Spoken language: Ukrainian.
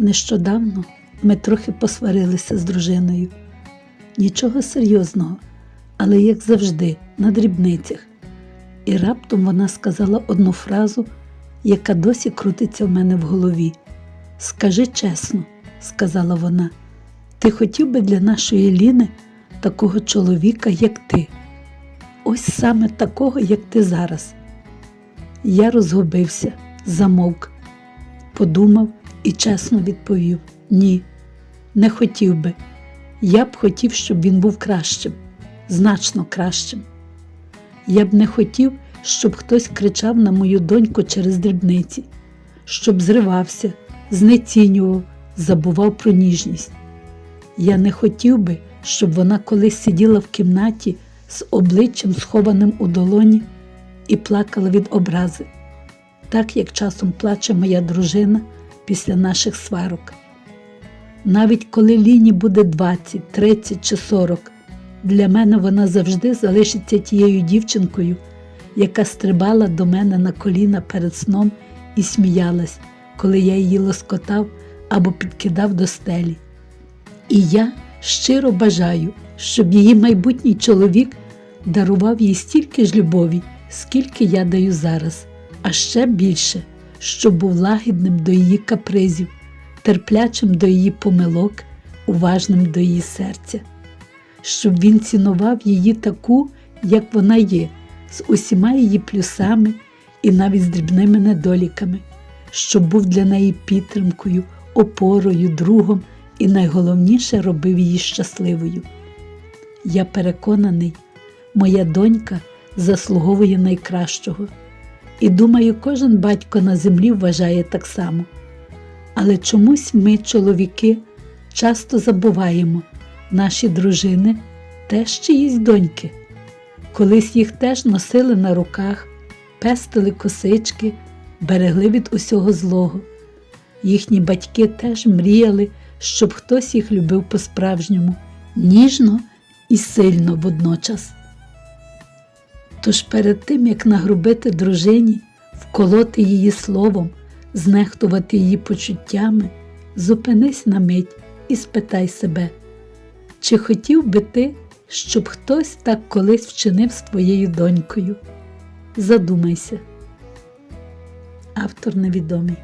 Нещодавно ми трохи посварилися з дружиною. Нічого серйозного, але як завжди, на дрібницях. І раптом вона сказала одну фразу, яка досі крутиться в мене в голові. Скажи чесно, сказала вона, ти хотів би для нашої Ліни такого чоловіка, як ти. Ось саме такого, як ти зараз. Я розгубився, замовк, подумав і чесно відповів: ні, не хотів би. Я б хотів, щоб він був кращим, значно кращим. Я б не хотів, щоб хтось кричав на мою доньку через дрібниці, щоб зривався, знецінював, забував про ніжність. Я не хотів би, щоб вона колись сиділа в кімнаті з обличчям схованим у долоні і плакала від образи, так як часом плаче моя дружина після наших сварок. Навіть коли Ліні буде 20, 30 чи 40, для мене вона завжди залишиться тією дівчинкою, яка стрибала до мене на коліна перед сном і сміялась, коли я її лоскотав або підкидав до стелі. І я щиро бажаю, щоб її майбутній чоловік дарував їй стільки ж любові, скільки я даю зараз, а ще більше, щоб був лагідним до її капризів, терплячим до її помилок, уважним до її серця, щоб він цінував її таку, як вона є, з усіма її плюсами і навіть з дрібними недоліками, щоб був для неї підтримкою, опорою, другом і найголовніше робив її щасливою. Я переконаний, моя донька заслуговує найкращого. І думаю, кожен батько на землі вважає так само. Але чомусь ми, чоловіки, часто забуваємо, наші дружини теж чиїсь доньки. Колись їх теж носили на руках, пестили косички, берегли від усього злого. Їхні батьки теж мріяли, щоб хтось їх любив по-справжньому, ніжно і сильно водночас. Тож перед тим, як нагрубити дружині, вколоти її словом, знехтувати її почуттями, зупинись на мить і спитай себе, чи хотів би ти, щоб хтось так колись вчинив з твоєю донькою? Задумайся. Автор невідомий.